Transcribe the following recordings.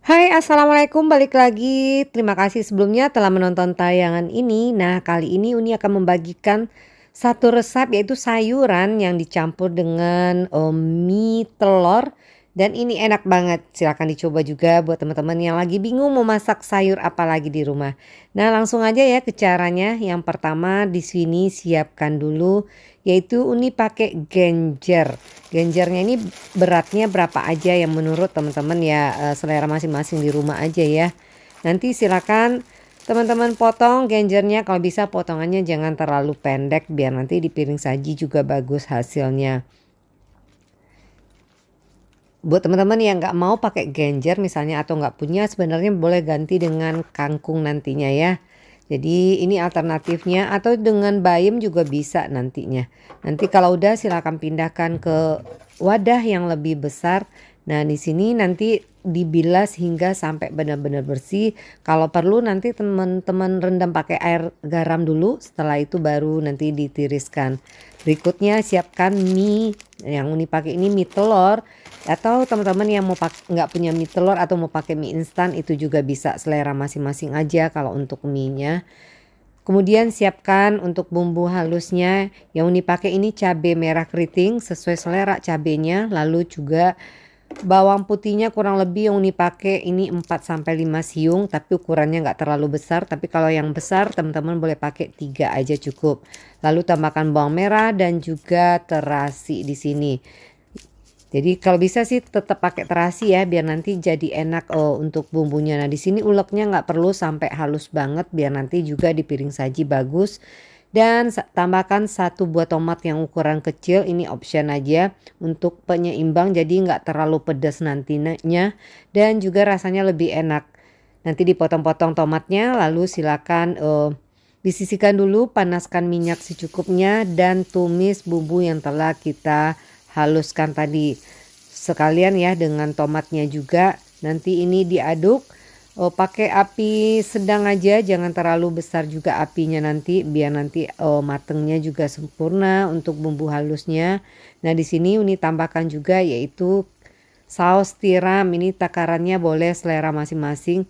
Hai, assalamualaikum, balik lagi. Terima kasih sebelumnya telah menonton tayangan ini. Nah, kali ini Uni akan membagikan satu resep yaitu sayuran yang dicampur dengan eh, mie telur dan ini enak banget. Silahkan dicoba juga buat teman-teman yang lagi bingung mau masak sayur apa lagi di rumah. Nah, langsung aja ya ke caranya. Yang pertama di sini siapkan dulu yaitu Uni pakai genjer. Genjernya ini beratnya berapa aja yang menurut teman-teman ya eh, selera masing-masing di rumah aja ya. Nanti silakan teman-teman potong genjernya kalau bisa potongannya jangan terlalu pendek biar nanti di piring saji juga bagus hasilnya. Buat teman-teman yang nggak mau pakai genjer misalnya atau nggak punya sebenarnya boleh ganti dengan kangkung nantinya ya. Jadi ini alternatifnya atau dengan bayam juga bisa nantinya. Nanti kalau udah silakan pindahkan ke wadah yang lebih besar. Nah, di sini nanti dibilas hingga sampai benar-benar bersih. Kalau perlu nanti teman-teman rendam pakai air garam dulu, setelah itu baru nanti ditiriskan. Berikutnya siapkan mie yang Uni pakai ini mie telur atau teman-teman yang mau nggak punya mie telur atau mau pakai mie instan itu juga bisa selera masing-masing aja kalau untuk mie-nya. Kemudian siapkan untuk bumbu halusnya yang Uni pakai ini cabai merah keriting sesuai selera cabenya lalu juga bawang putihnya kurang lebih yang Uni pakai ini 4 sampai 5 siung tapi ukurannya nggak terlalu besar tapi kalau yang besar teman-teman boleh pakai tiga aja cukup. Lalu tambahkan bawang merah dan juga terasi di sini. Jadi kalau bisa sih tetap pakai terasi ya biar nanti jadi enak oh, untuk bumbunya. Nah di sini uleknya nggak perlu sampai halus banget biar nanti juga di piring saji bagus. Dan tambahkan satu buah tomat yang ukuran kecil ini option aja untuk penyeimbang jadi nggak terlalu pedas nantinya dan juga rasanya lebih enak. Nanti dipotong-potong tomatnya lalu silakan uh, disisihkan dulu panaskan minyak secukupnya dan tumis bumbu yang telah kita haluskan tadi sekalian ya dengan tomatnya juga nanti ini diaduk oh, pakai api sedang aja jangan terlalu besar juga apinya nanti biar nanti oh, matengnya juga sempurna untuk bumbu halusnya. Nah di sini Uni tambahkan juga yaitu saus tiram. Ini takarannya boleh selera masing-masing.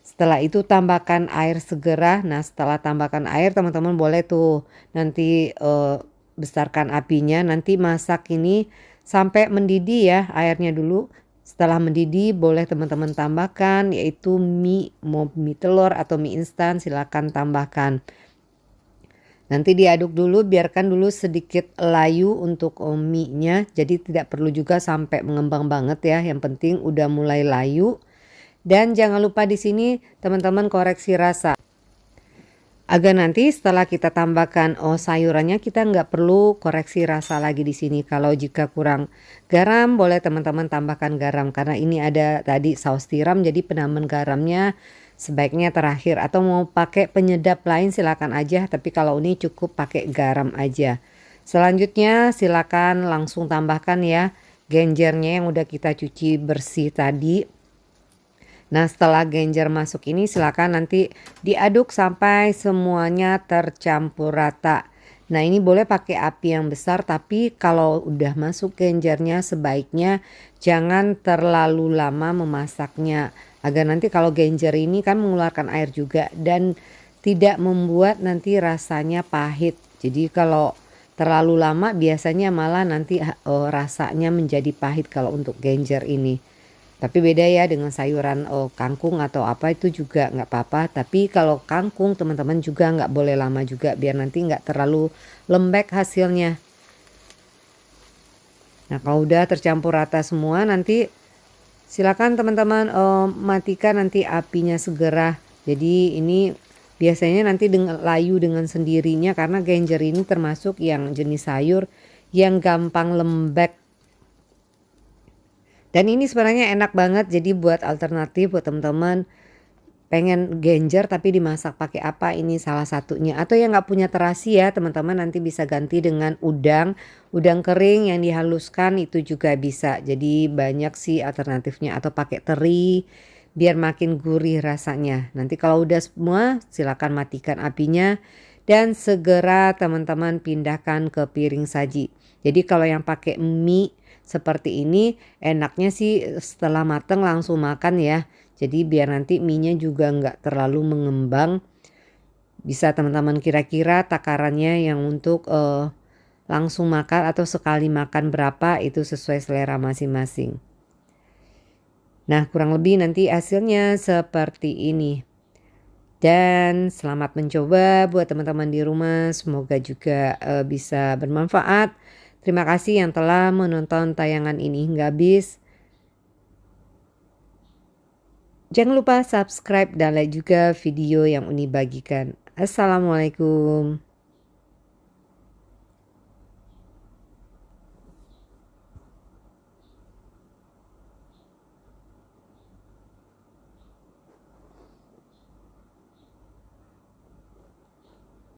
Setelah itu tambahkan air segera nah setelah tambahkan air teman-teman boleh tuh nanti uh, besarkan apinya. Nanti masak ini sampai mendidih ya airnya dulu setelah mendidih boleh teman-teman tambahkan yaitu mie mau mie telur atau mie instan. Silahkan tambahkan. Nanti diaduk dulu biarkan dulu sedikit layu untuk oh, mie nya jadi tidak perlu juga sampai mengembang banget ya. Yang penting udah mulai layu. Dan jangan lupa di sini teman-teman koreksi rasa Agar nanti setelah kita tambahkan oh sayurannya kita nggak perlu koreksi rasa lagi di sini. Kalau jika kurang garam boleh teman-teman tambahkan garam karena ini ada tadi saus tiram jadi penambahan garamnya sebaiknya terakhir atau mau pakai penyedap lain silakan aja tapi kalau ini cukup pakai garam aja. Selanjutnya silakan langsung tambahkan ya genjernya yang udah kita cuci bersih tadi Nah setelah genjer masuk ini silakan nanti diaduk sampai semuanya tercampur rata. Nah ini boleh pakai api yang besar tapi kalau udah masuk genjernya sebaiknya jangan terlalu lama memasaknya. Agar nanti kalau genjer ini kan mengeluarkan air juga dan tidak membuat nanti rasanya pahit. Jadi kalau terlalu lama biasanya malah nanti oh, rasanya menjadi pahit kalau untuk genjer ini. Tapi beda ya dengan sayuran oh, kangkung atau apa itu juga nggak apa-apa. Tapi kalau kangkung teman-teman juga nggak boleh lama juga biar nanti nggak terlalu lembek hasilnya. Nah kalau udah tercampur rata semua nanti silakan teman-teman oh, matikan nanti apinya segera. Jadi ini biasanya nanti dengan layu dengan sendirinya karena genjer ini termasuk yang jenis sayur yang gampang lembek dan ini sebenarnya enak banget jadi buat alternatif buat teman-teman. Pengen genjer tapi dimasak pakai apa ini salah satunya. Atau yang nggak punya terasi ya teman-teman nanti bisa ganti dengan udang. Udang kering yang dihaluskan itu juga bisa. Jadi banyak sih alternatifnya. Atau pakai teri biar makin gurih rasanya. Nanti kalau udah semua silakan matikan apinya dan segera teman-teman pindahkan ke piring saji. Jadi kalau yang pakai mie seperti ini enaknya sih setelah mateng langsung makan ya. Jadi biar nanti mie-nya juga nggak terlalu mengembang. Bisa teman-teman kira-kira takarannya yang untuk uh, langsung makan atau sekali makan berapa itu sesuai selera masing-masing. Nah kurang lebih nanti hasilnya seperti ini. Dan selamat mencoba buat teman-teman di rumah. Semoga juga uh, bisa bermanfaat. Terima kasih yang telah menonton tayangan ini hingga habis. Jangan lupa subscribe dan like juga video yang Uni bagikan. Assalamualaikum.